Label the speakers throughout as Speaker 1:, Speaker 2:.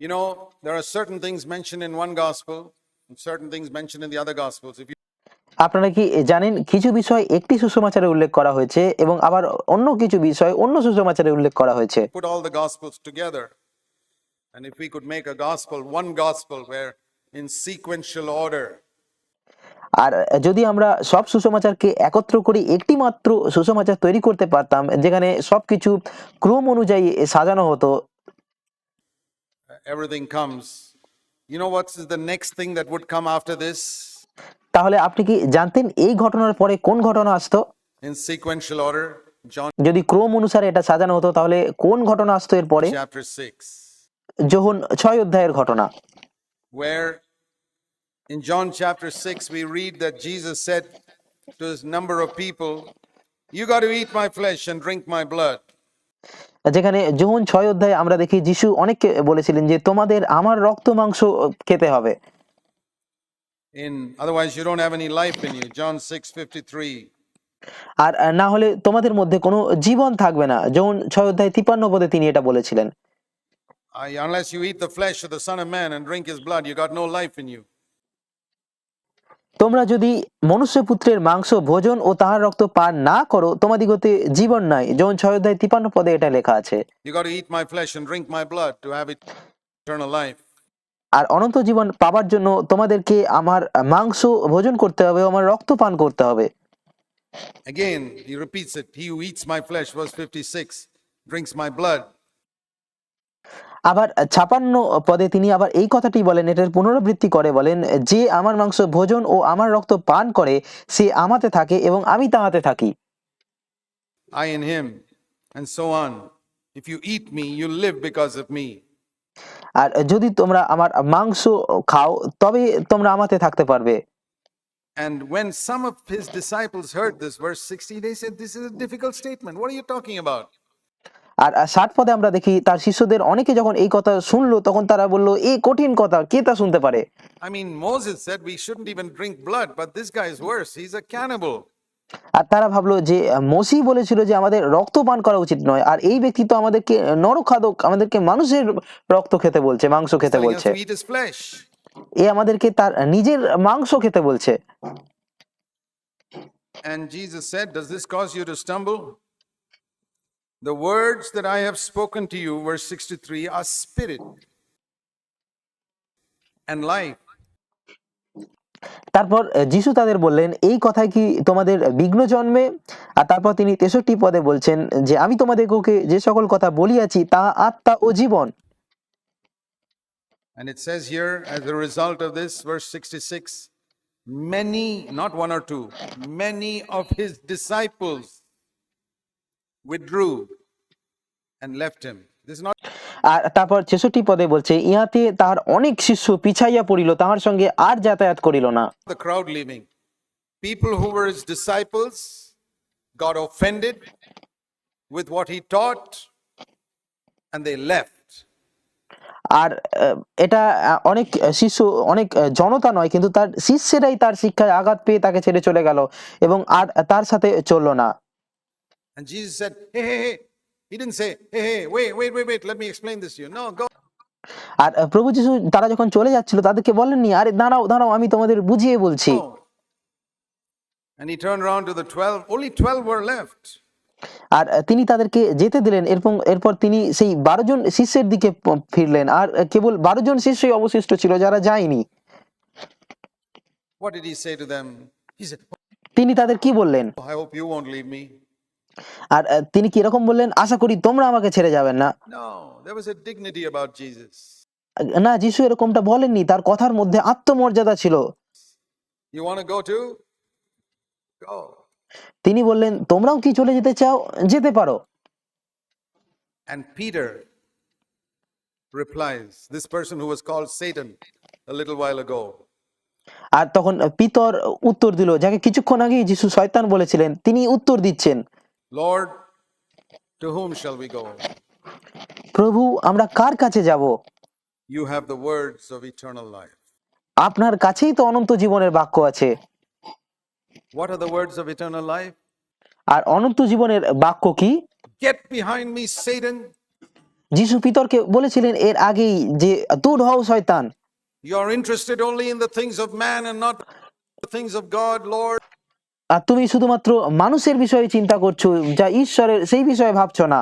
Speaker 1: You know, there are certain things mentioned in one gospel and certain things mentioned in the other gospels. If you
Speaker 2: আপনারা কি জানেন কিছু বিষয় একটি সুসমাচারে উল্লেখ করা হয়েছে এবং আবার অন্য কিছু বিষয় অন্য সুসমাচারে উল্লেখ করা হয়েছে আর যদি আমরা সব সুসমাচারকে একত্র করি একটি মাত্র সুসমাচার তৈরি করতে পারতাম যেখানে সবকিছু ক্রম অনুযায়ী সাজানো হতো
Speaker 1: everything comes. You know what's the next thing that would come after this?
Speaker 2: তাহলে আপনি কি জানতেন এই ঘটনার পরে কোন ঘটনা আসতো
Speaker 1: In sequential order, John
Speaker 2: যদি ক্রম অনুসারে এটা সাজানো হতো তাহলে কোন ঘটনা আসতো এর পরে
Speaker 1: chapter 6,
Speaker 2: যোহন ছয় অধ্যায়ের ঘটনা
Speaker 1: where in John chapter 6 we read that Jesus said to his number of people, You got to eat my flesh and drink my blood.
Speaker 2: যেখানে যোহন ছয় অধ্যায়ে আমরা দেখি যিশু অনেককে বলেছিলেন যে তোমাদের আমার রক্ত মাংস খেতে হবে
Speaker 1: In otherwise you don't have any life in you. John 6 53.
Speaker 2: আর না হলে তোমাদের মধ্যে কোনো জীবন থাকবে না যোহন ছয় অধ্যায় তিপান্ন পদে তিনি এটা বলেছিলেন
Speaker 1: unless you eat the flesh of the Son of Man and drink his blood, you got no life in you.
Speaker 2: তোমরা যদি মনুষ্যপুত্রের মাংস ভোজন ও তাহার রক্ত পান না করো তোমাদিগতে জীবন নাই যখন ছয় অধ্যায় তিপান্ন পদে এটা লেখা আছে. আর অনন্ত জীবন পাবার জন্য তোমাদেরকে আমার মাংস ভোজন করতে হবে আমার রক্ত পান করতে হবে
Speaker 1: Again, he repeats it. He who eats my flesh, verse 56, drinks my blood.
Speaker 2: আবার ছাপান্ন পদে তিনি আবার এই কথাটি বলেন এটার পুনরাবৃত্তি করে বলেন যে আমার মাংস ভোজন ও আমার রক্ত পান করে সে আমাতে থাকে এবং আমি তাহাতে থাকি
Speaker 1: I in him, and so on. If you eat me, you live because of me.
Speaker 2: আর যদি তোমরা আমার মাংস খাও তবে তোমরা আমাতে থাকতে পারবে
Speaker 1: And when some of his disciples heard this, verse 60, they said, This is a difficult statement. What are you talking about?
Speaker 2: আর ষাট পদে আমরা দেখি তার শিষ্যদের অনেকে যখন এই কথা শুনলো তখন তারা বলল এই কঠিন কথা কে তা শুনতে পারে
Speaker 1: I mean, Moses said we shouldn't even drink blood, but this guy is worse. He's a cannibal.
Speaker 2: আর তারা ভাবলো যে মসি বলেছিল যে আমাদের রক্ত পান করা উচিত নয় আর এই ব্যক্তি তো আমাদেরকে নরখাদক আমাদেরকে মানুষের রক্ত খেতে বলছে মাংস খেতে বলছে. এ আমাদেরকে তার নিজের মাংস খেতে বলছে
Speaker 1: And Jesus said, Does this cause you to stumble? The words that I have spoken to you, verse 63, are spirit and life.
Speaker 2: তারপর যিশু তাদের বললেন এই কথায় কি তোমাদের বিঘ্ন জন্মে আর তারপর তিনি তেষট্টি পদে বলছেন যে আমি তোমাদেরকে যে সকল কথা বলিয়াছি তা আত্মা ও জীবন
Speaker 1: And it says here, as a result of this, verse 66, many, not one or two, many of his disciples withdrew and left him. This is not
Speaker 2: আর তারপর ছেষট্টি পদে বলছে ইহাতে তাহার অনেক শিষ্য পিছাইয়া পড়িল তাহার সঙ্গে আর যাতায়াত করিল না
Speaker 1: the crowd leaving. People who were his disciples got offended with what he taught and they left.
Speaker 2: আর এটা অনেক শিষ্য অনেক জনতা নয় কিন্তু তার শিষ্যেরাই তার শিক্ষায় আঘাত পেয়ে তাকে ছেড়ে চলে গেল এবং আর তার সাথে চলল না
Speaker 1: And Jesus said, Hey, hey, hey. He didn't say, Hey, hey, wait, wait, wait, wait. Let me explain this to you. No, go.
Speaker 2: আর প্রভু যিশু তারা যখন চলে যাচ্ছিল তাদেরকে বলেননি আরে দাঁড়াও দাঁড়াও আমি তোমাদের বুঝিয়ে বলছি আর তিনি তাদেরকে যেতে দিলেন এরপর এরপর তিনি সেই বারো জন শিষ্যের দিকে ফিরলেন আর কেবল বারো জন শিষ্যই অবশিষ্ট ছিল যারা যায়নি তিনি তাদের কি বললেন
Speaker 1: oh,
Speaker 2: আর তিনি কি এরকম বললেন? আশা করি তোমরা আমাকে ছেড়ে যাবেন না. না যিশু এরকমটা বলেননি। তার কথার মধ্যে আত্মমর্যাদা ছিল. তিনি বললেন তোমরাও কি চলে যেতে চাও? যেতে পারো।
Speaker 1: And Peter replies, this person who was called Satan a little while ago,
Speaker 2: আর তখন পিতর উত্তর দিল যাকে কিছুক্ষণ আগেই যিশু শয়তান বলেছিলেন তিনি উত্তর দিচ্ছেন।
Speaker 1: Lord, to whom shall we go?
Speaker 2: প্রভু আমরা কার কাছে যাব
Speaker 1: You have the words of eternal life.
Speaker 2: আপনার কাছেই তো অনন্ত জীবনের বাক্য আছে
Speaker 1: What are the words of eternal life?
Speaker 2: আর অনন্ত জীবনের বাক্য কি
Speaker 1: Get behind me, Satan.
Speaker 2: যিশু পিতরকে বলেছিলেন এর আগেই যে দূর হও শয়তান
Speaker 1: You are interested only in the things of man and not the things of God, Lord.
Speaker 2: আর তুমি শুধুমাত্র মানুষের বিষয়ে চিন্তা করছ যা ঈশ্বরের সেই বিষয়ে ভাবছ না.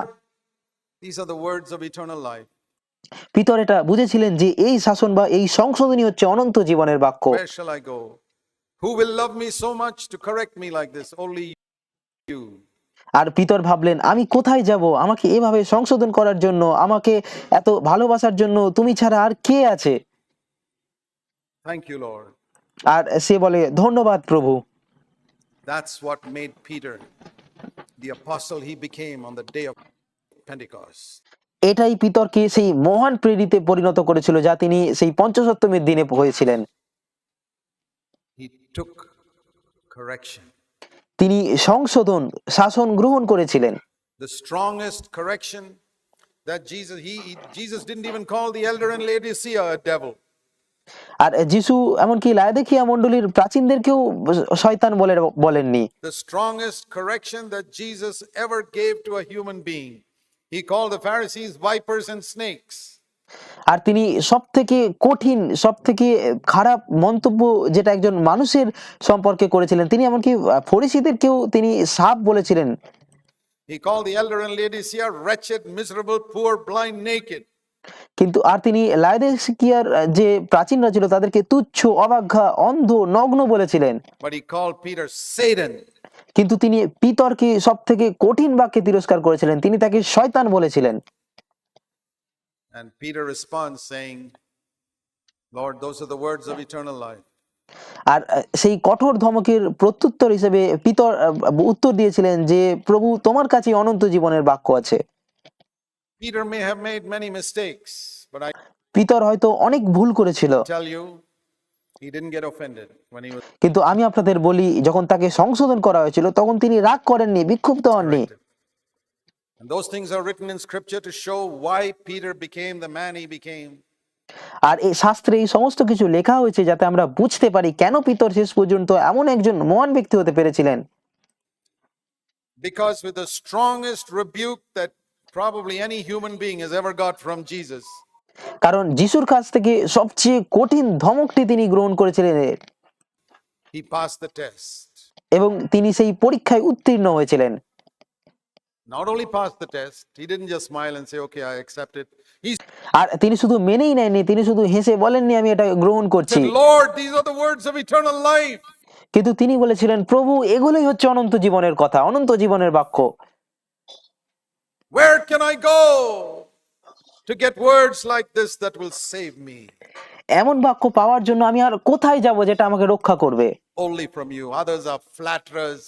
Speaker 2: পিতর এটা বুঝেছিলেন যে এই শাসন বা এই সংশোধনী হচ্ছে অনন্ত জীবনের বাক্য. আর পিতর ভাবলেন আমি কোথায় যাব? আমাকে এভাবে সংশোধন করার জন্য আমাকে এত ভালোবাসার জন্য তুমি ছাড়া আর কে আছে? আর সে বলে ধন্যবাদ প্রভু।
Speaker 1: That's what made Peter the apostle he became on the day of Pentecost.
Speaker 2: এটাই পিতরকে সেই মহান প্রেরিতে পরিণত করেছিল যা তিনি সেই পঞ্চসপ্তমীর দিনে হয়েছিলেন. তিনি সংশোধন শাসন গ্রহণ করেছিলেন
Speaker 1: The strongest correction that Jesus, he, he- Jesus didn't even call the elder in Laodicea a devil.
Speaker 2: আর যিশু এমনকি লায়দেখিয়া মণ্ডলীর প্রাচীনদেরকেও শয়তান বলে বলেননি
Speaker 1: The strongest correction that Jesus ever gave to a human being. He called the Pharisees vipers and snakes.
Speaker 2: আর তিনি সব থেকে কঠিন সব থেকে খারাপ মন্তব্য যেটা একজন মানুষের সম্পর্কে করেছিলেন তিনি এমনকি ফরিসিদেরকেও তিনি সাপ বলেছিলেন
Speaker 1: He called the elder in Laodicea wretched, miserable, poor, blind, naked.
Speaker 2: কিন্তু আর তিনি লায়দেশিয়ার যে প্রাচীনরা ছিল তাদেরকে তুচ্ছ অবাধ্যা অন্ধ নগ্ন বলেছিলেন. কিন্তু তিনি পিতরকে সব থেকে কঠিন বাক্যে তিরস্কার করেছিলেন তিনি তাকে শয়তান বলেছিলেন
Speaker 1: And Peter responds saying, Lord, those are the words of eternal life.
Speaker 2: আর সেই কঠোর ধমকের প্রত্যুত্তর হিসেবে পিতর উত্তর দিয়েছিলেন যে প্রভু তোমার কাছে অনন্ত জীবনের বাক্য আছে
Speaker 1: Peter may have made many mistakes, but I
Speaker 2: Peter হয়তো অনেক ভুল করেছিল
Speaker 1: tell you, he didn't get offended when he was
Speaker 2: কিন্তু আমি আপনাদের বলি যখন তাকে সংশোধন করা হয়েছিল তখন তিনি রাগ করেননি বিক্ষুব্ধ হননি.
Speaker 1: And those things are written in scripture to show why Peter became the man he became.
Speaker 2: আর এই শাস্ত্রে এই সমস্ত কিছু লেখা হয়েছে যাতে আমরা বুঝতে পারি কেন পিতর শেষ পর্যন্ত এমন একজন মহান ব্যক্তি হতে পেরেছিলেন
Speaker 1: Because with the strongest rebuke that probably any human being has ever got from Jesus,
Speaker 2: কারণ যিশুর কাছ থেকে সবচেয়ে কঠিন ধমকটি তিনি গ্রহণ করেছিলেন
Speaker 1: he passed the test.
Speaker 2: এবং তিনি সেই পরীক্ষায় উত্তীর্ণ হয়েছিলেন
Speaker 1: Not only passed the test, he didn't just smile and say, Okay, I accept it. He
Speaker 2: আর তিনি শুধু মেনেই নেননি তিনি শুধু হেসে বলেননি আমি এটা গ্রহণ করছি
Speaker 1: said, Lord, these are the words of eternal life.
Speaker 2: কিন্তু তিনি বলেছিলেন প্রভু এগুলোই হচ্ছে অনন্ত জীবনের কথা অনন্ত জীবনের বাক্য
Speaker 1: Where can I go to get words like this that will save me?
Speaker 2: এমন বাক্য পাওয়ার জন্য আমি আর কোথায় যাব যেটা আমাকে রক্ষা করবে
Speaker 1: Only from you. Others are flatterers.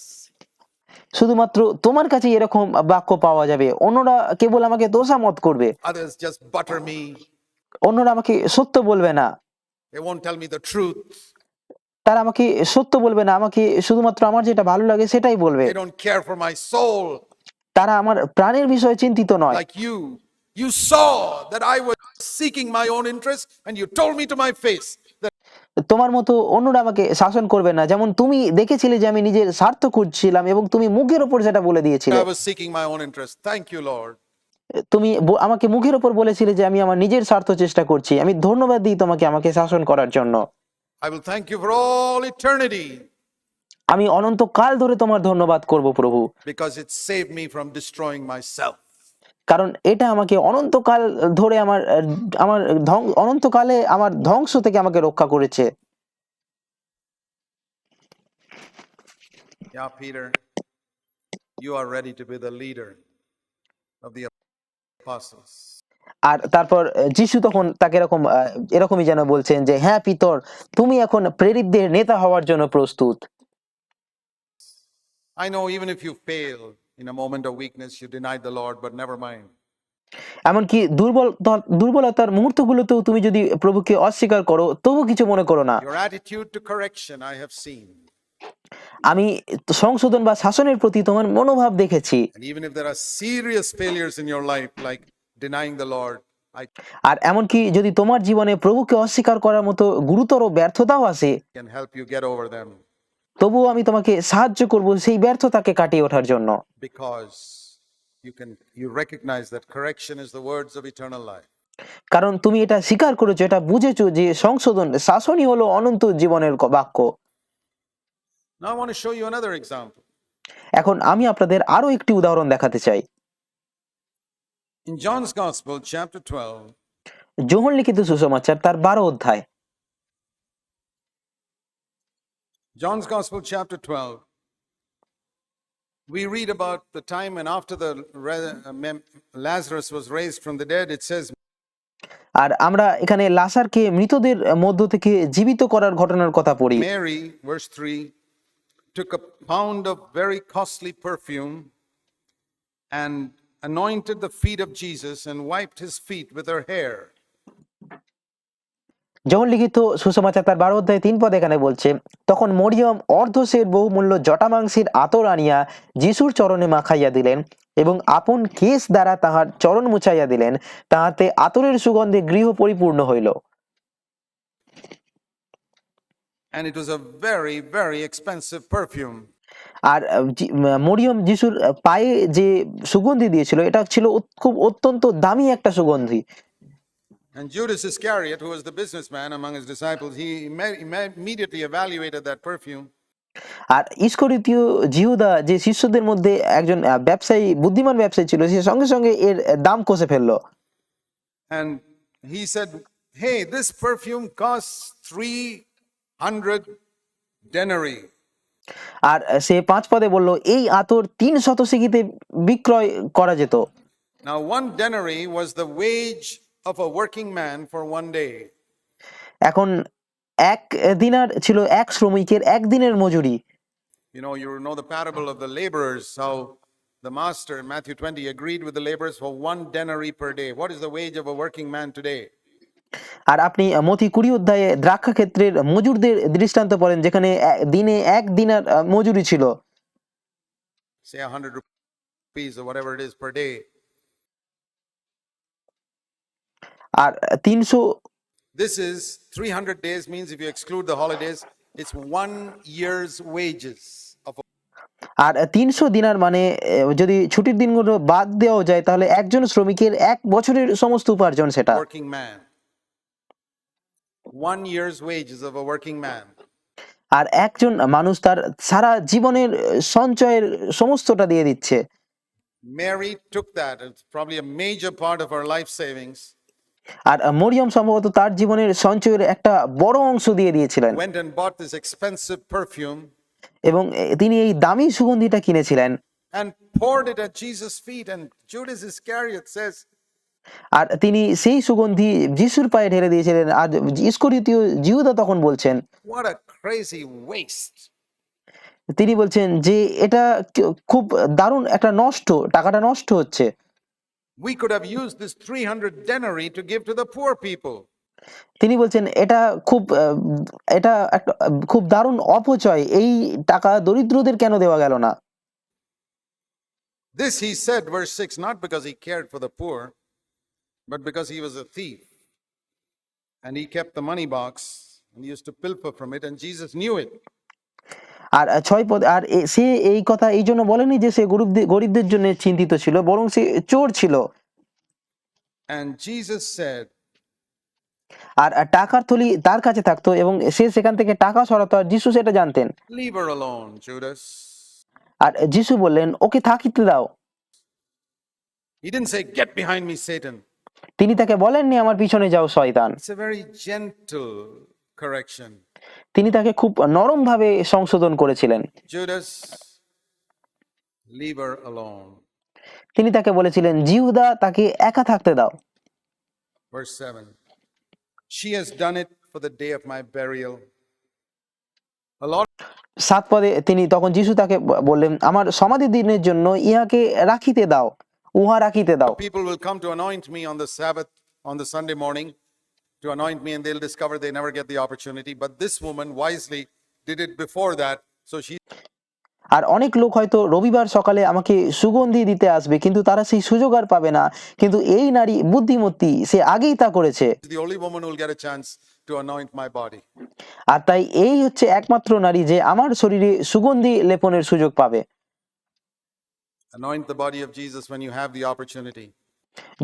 Speaker 2: শুধুমাত্র তোমার কাছে এরকম বাক্য পাওয়া যাবে অন্যরা কেবল আমাকে দোষামত করবে
Speaker 1: Others just butter me.
Speaker 2: অন্যরা আমাকে সত্য বলবে না
Speaker 1: They won't tell me the truth.
Speaker 2: তারা আমাকে সত্য বলবে না আমাকে শুধুমাত্র আমার যেটা ভালো লাগে সেটাই বলবে
Speaker 1: They don't care for my soul
Speaker 2: তারা আমার প্রাণের বিষয়ে চিন্তিত নয়।
Speaker 1: Like you. You saw that I was seeking my own interest and you told me to my face
Speaker 2: তোমার মতো অন্যরা আমাকে শাসন করবে না। যেমন তুমি দেখেছিলে যে আমি নিজের স্বার্থ খুঁজছিলাম এবং তুমি মুখের ওপর সেটা বলে দিয়েছিলে. তুমি আমাকে মুখের ওপর বলেছিলে যে আমি আমার নিজের স্বার্থ চেষ্টা করছি। আমি ধন্যবাদ দিই তোমাকে আমাকে শাসন করার জন্য।
Speaker 1: I will thank you for all eternity.
Speaker 2: আমি অনন্ত কাল ধরে তোমার ধন্যবাদ করব প্রভু
Speaker 1: because it saved me from destroying myself.
Speaker 2: কারণ এটা আমাকে অনন্তকাল ধরে আমার আমার অনন্তকালে আমার ধ্বংস থেকে আমাকে রক্ষা করেছে
Speaker 1: Yeah, Peter, you are ready to be the leader of the apostles.
Speaker 2: আর তারপর যিশু তখন তাকে এরকম এরকমই যেন বলছেন যে হ্যাঁ পিতর তুমি এখন প্রেরিতদের নেতা হওয়ার জন্য প্রস্তুত
Speaker 1: I know even if you fail in a moment of weakness, you deny the Lord, but never mind.
Speaker 2: এমনকি দুর্বল দুর্বলতার মুহূর্তগুলোতেও তুমি যদি প্রভুকে অস্বীকার করো তবু কিছু মনে করো না। আমি সংশোধন বা শাসনের প্রতি তোমার মনোভাব দেখেছি। আর এমনকি যদি তোমার জীবনে প্রভুকে অস্বীকার করার মতো গুরুতর ব্যর্থতাও
Speaker 1: আছে
Speaker 2: তবুও আমি তোমাকে সাহায্য করব সেই ব্যর্থতাকে কাটিয়ে ওঠার জন্য. কারণ তুমি এটা স্বীকার করেছ এটা বুঝেছ যে সংশোধন শাসনই হলো অনন্ত জীবনের বাক্য. এখন আমি আপনাদের আরও একটি উদাহরণ দেখাতে চাই
Speaker 1: In John's Gospel, chapter 12,
Speaker 2: যোহন লিখিত সুসমাচার তার বারো অধ্যায়
Speaker 1: John's Gospel, chapter 12, we read about the time when after the uh, Lazarus was raised from the dead, it says,
Speaker 2: আর আমরা এখানে লাসারকে মৃতদের মধ্য থেকে জীবিত করার ঘটনার কথা পড়ি
Speaker 1: Mary, verse 3, took a pound of very costly perfume and anointed the feet of Jesus and wiped his feet with her hair.
Speaker 2: যখন লিখিত সুসমাচার তার বারো অধ্যায় তিন পদ এখানে বলছে তখন মরিয়ম অর্ধশের বহুমূল্য জটামাংসের আতর আনিয়া যিশুর চরণে মাখাইয়া দিলেন এবং আপন কেশ দ্বারা তাহার চরণ মুছাইয়া দিলেন তাহাতে আতরের সুগন্ধে গৃহ পরিপূর্ণ হইল
Speaker 1: And it was a very, very expensive perfume.
Speaker 2: আর মরিয়ম যিশুর পায়ে যে সুগন্ধি দিয়েছিল এটা ছিল খুব অত্যন্ত দামি একটা সুগন্ধি
Speaker 1: And Judas Iscariot, who was the businessman among his disciples, he imme- imme- immediately evaluated that perfume
Speaker 2: আর ইস্করিতীয় জিহুদা যে শিষ্যদের মধ্যে একজন আহ, ব্যবসায়ী বুদ্ধিমান ব্যবসায়ী ছিল সে সঙ্গে সঙ্গে এর দাম কষে ফেলল
Speaker 1: and he said, Hey, this perfume costs 300 denarii.
Speaker 2: আর সে পাঁচ পদে বলল এই আতর তিন শত সিকিতে বিক্রয় করা যেত
Speaker 1: Now, one denarii was the wage of a working man for one day.
Speaker 2: এখন এক দিনার ছিল এক শ্রমিকের একদিনের মজুরি
Speaker 1: You know, you know the parable of the laborers, how the master in Matthew 20 agreed with the laborers for one denarii per day. What is the wage of a working man today?
Speaker 2: আর আপনি মতি কুড়ি অধ্যায়ে দ্রাক্ষা ক্ষেত্রের মজুরদের দৃষ্টান্ত পড়েন যেখানে দিনে এক দিনার মজুরি ছিল
Speaker 1: Say 100 rupees or whatever it is per day.
Speaker 2: আর তিনশো
Speaker 1: this is three hundred days means if you exclude the holidays it's one years wages
Speaker 2: আর তিনশো দিনার মানে যদি ছুটির দিনগুলো বাদ দেওয়া যায় তাহলে একজন শ্রমিকের এক বছরের সমস্ত উপার্জন সেটা।
Speaker 1: Working man one years wages of a working man
Speaker 2: আর একজন মানুষ তার সারা জীবনের সঞ্চয়ের সমস্তটা দিয়ে দিচ্ছে।
Speaker 1: Mary took that it's probably a major part of our life savings
Speaker 2: আর মরিয়ম সম্ভবত তার জীবনের সঞ্চয়ের একটা বড় অংশ দিয়ে দিয়েছিলেন। এবং তিনি এই দামি সুগন্ধিটা কিনেছিলেন। আর তিনি সেই সুগন্ধি যিশুর পায়ে ঢেলে দিয়েছিলেন। আর ইস্করিতীয় জিহুদা তখন বলছেন. তিনি বলছেন যে এটা খুব দারুণ একটা নষ্ট টাকাটা নষ্ট হচ্ছে।
Speaker 1: We could have used this 300 denarii to give to the poor people.
Speaker 2: তিনি বলছেন এটা খুব আহ, এটা একটা আহ, খুব দারুণ অপচয় এই টাকা দরিদ্রদের কেন দেওয়া গেল না
Speaker 1: This he said, verse 6, not because he cared for the poor, but because he was a thief. And he kept the money box and used to pilfer from it, and Jesus knew it.
Speaker 2: আর ছয় পদ আর সে এই কথা এই জন্য বলেনি যে সে গরিবদের গরিবদের জন্য চিন্তিত ছিল বরং সে চোর ছিল
Speaker 1: And Jesus said,
Speaker 2: আর টাকার থলি তার কাছে থাকতো এবং সে সেখান থেকে টাকা সরাতো আর যিশু সেটা জানতেন
Speaker 1: Leave her alone, Judas.
Speaker 2: আর যিশু বললেন ওকে থাকিতে দাও
Speaker 1: He didn't say, Get behind me, Satan.
Speaker 2: তিনি তাকে বলেননি আমার পিছনে যাও শয়তান
Speaker 1: It's a very gentle correction.
Speaker 2: তিনি তাকে খুব নরম ভাবে সংশোধন করেছিলেন। তিনি তাকে বলেছিলেন জিহুদা তাকে একা থাকতে দাও। সাত পদে তিনি তখন যিশু তাকে বললেন আমার সমাধি দিনের জন্য ইহাকে রাখিতে দাও উহা রাখিতে দাও।
Speaker 1: People will to anoint me on the sabbath on to anoint me, and they'll discover they never get the opportunity. But this woman wisely did it before that. So she's
Speaker 2: আর অনেক লোক হয়তো রবিবার সকালে আমাকে সুগন্ধি দিতে আসবে কিন্তু তারা সেই সুযোগ আর পাবে না কিন্তু এই নারী বুদ্ধিমতী সে আগেই তা করেছে
Speaker 1: the only woman who will get a chance to anoint my body.
Speaker 2: আর তাই এই হচ্ছে একমাত্র নারী যে আমার শরীরে সুগন্ধি লেপনের সুযোগ পাবে
Speaker 1: Anoint the body of Jesus when you have the opportunity.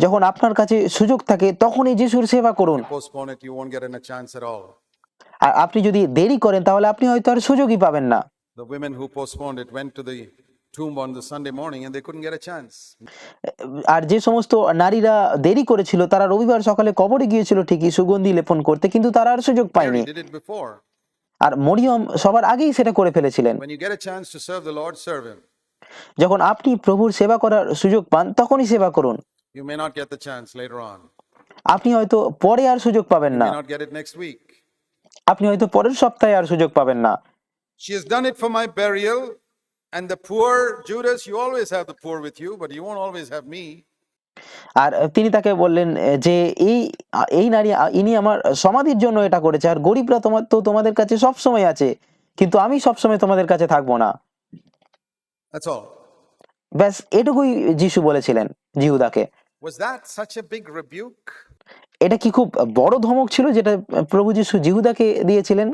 Speaker 2: যখন আপনার কাছে সুযোগ থাকে তখনই যিশুর সেবা করুন. আর আপনি যদি দেরি করেন তাহলে আপনি হয়তো আর সুযোগই পাবেন না
Speaker 1: The women who postponed it went to the tomb on the Sunday morning and they couldn't get a chance.
Speaker 2: আর যে সমস্ত নারীরা দেরি করেছিল তারা রবিবার সকালে কবরে গিয়েছিল ঠিকই সুগন্ধি লেপন করতে কিন্তু তারা আর সুযোগ পায়নি. আর মরিয়ম সবার আগেই সেটা করে ফেলেছিলেন
Speaker 1: When you get a chance to serve the Lord, serve Him.
Speaker 2: যখন আপনি প্রভুর সেবা করার সুযোগ পান তখনই সেবা করুন
Speaker 1: You may not get the chance later on.
Speaker 2: আপনি হয়তো পরে আর সুযোগ পাবেন
Speaker 1: You
Speaker 2: না
Speaker 1: may not get it next week.
Speaker 2: আপনি হয়তো পরের সপ্তাহে আর সুযোগ পাবেন না
Speaker 1: She has done it for my burial. And the poor, Judas, you always have the poor with you, but you won't always have me.
Speaker 2: আর তিনি তাকে বললেন এ, যে এই এই নারী আ, ইনি আমার সমাধির জন্য এটা করেছে আর গরিবরা তোমার তো তোমাদের কাছে সব সময় আছে কিন্তু আমি সব সময় তোমাদের কাছে থাকব না
Speaker 1: That's all.
Speaker 2: ব্যাস এটুকুই যিশু বলেছিলেন জিহুদাকে এটা কি খুব বড় ধমক ছিল যেটা প্রভু যিশু জিহুদাকে দিয়েছিলেন?